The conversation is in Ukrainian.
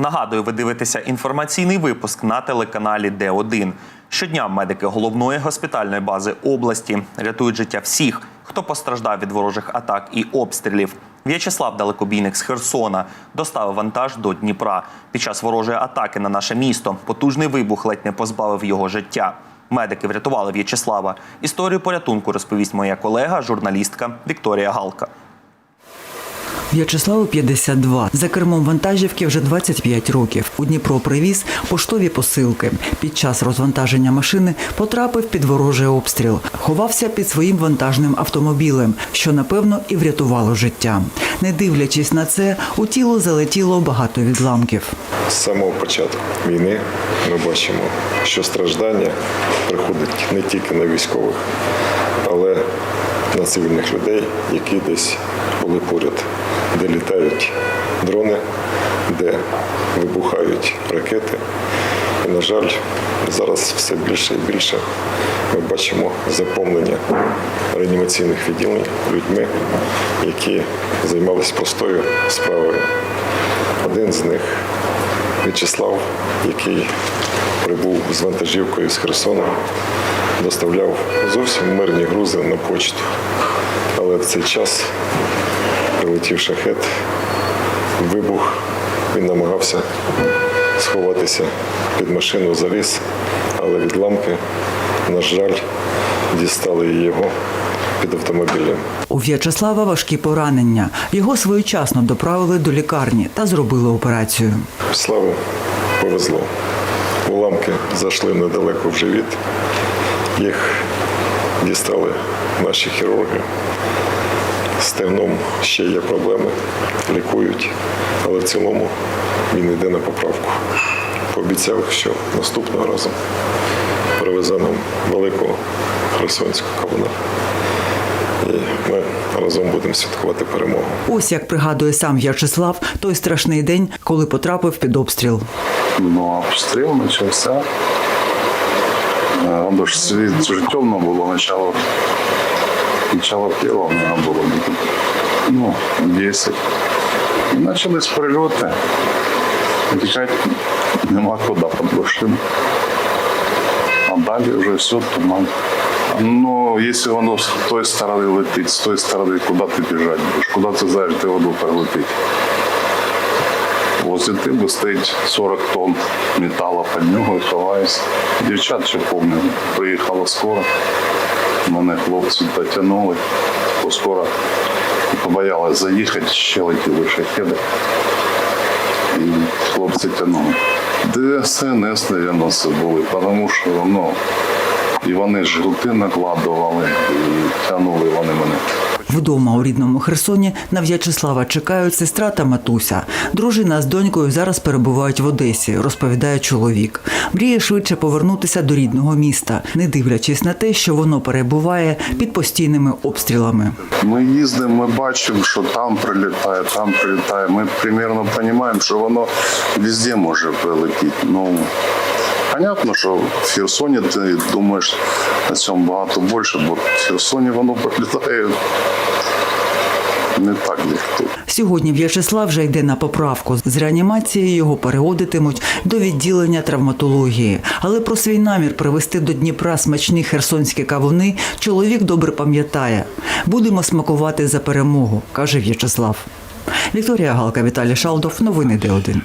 Нагадую, ви дивитеся інформаційний випуск на телеканалі Д1. Щодня медики головної госпітальної бази області рятують життя всіх, хто постраждав від ворожих атак і обстрілів. В'ячеслав Далекобійник з Херсона доставив вантаж до Дніпра. Під час ворожої атаки на наше місто потужний вибух ледь не позбавив його життя. Медики врятували В'ячеслава. Історію порятунку розповість моя колега, журналістка Вікторія Галка. В'ячеславу 52. За кермом вантажівки вже 25 років. У Дніпро привіз поштові посилки. Під час розвантаження машини потрапив під ворожий обстріл. Ховався під своїм вантажним автомобілем, що напевно і врятувало життя. Не дивлячись на це, у тіло залетіло багато відламків. З самого початку війни ми бачимо, що страждання приходить не тільки на військових, але на цивільних людей, які десь були поряд, де літають дрони, де вибухають ракети. І, на жаль, зараз все більше і більше ми бачимо заповнення реанімаційних відділень людьми, які займалися простою справою. Один з них В'ячеслав, який прибув з вантажівкою з Херсона, доставляв зовсім мирні грузи на почту. Але в цей час прилетів шахет, вибух, він намагався сховатися під машину заліз, але відламки, на жаль, дістали і його під автомобілем. У В'ячеслава важкі поранення. Його своєчасно доправили до лікарні та зробили операцію. Славу повезло. Уламки зайшли недалеко в живіт. Їх дістали наші хірурги. З стегном ще є проблеми, лікують, але в цілому він йде на поправку. Пообіцяв, що наступного разу привезе нам великого херсонського кавуна. І ми разом будемо святкувати перемогу. Ось як пригадує сам В'ячеслав той страшний день, коли потрапив під обстріл. Ну, обстріл почався. Е, Воно ж світ вже темно було, начало, начало первого у мене було ну, 10. І почались прильоти. Тікати нема куди під машину. А далі вже все туман. Ну, якщо воно з тої сторони летить, з тої сторони, куди ти біжати будеш? Куди ти знаєш, де воно прилетить? Возле тиби стоїть 40 тонн металу під нього і ховаюся. Дівчат ще пам'ятаю, приїхала скоро. Мене хлопці дотягнули, бо скоро побоялась заїхати, ще летіли шахеди. І хлопці тягнули. ДСНС, мабуть, це були, тому що ну, і вони жгути накладували, і тягнули вони мене. Вдома у рідному Херсоні на В'ячеслава чекають сестра та матуся. Дружина з донькою зараз перебувають в Одесі, розповідає чоловік. Мріє швидше повернутися до рідного міста, не дивлячись на те, що воно перебуває під постійними обстрілами. Ми їздимо, ми бачимо, що там прилітає, там прилітає. Ми примерно розуміємо, що воно везде може прилетіти. Ну, понятно, що в Херсоні ти думаєш на цьому багато більше, бо в Херсоні воно прилітає не так, як тут. Сьогодні В'ячеслав вже йде на поправку. З реанімації його переводитимуть до відділення травматології. Але про свій намір привезти до Дніпра смачні херсонські кавуни чоловік добре пам'ятає. Будемо смакувати за перемогу, каже В'ячеслав. Вікторія Галка, Віталій Шалдов. Новини Д1.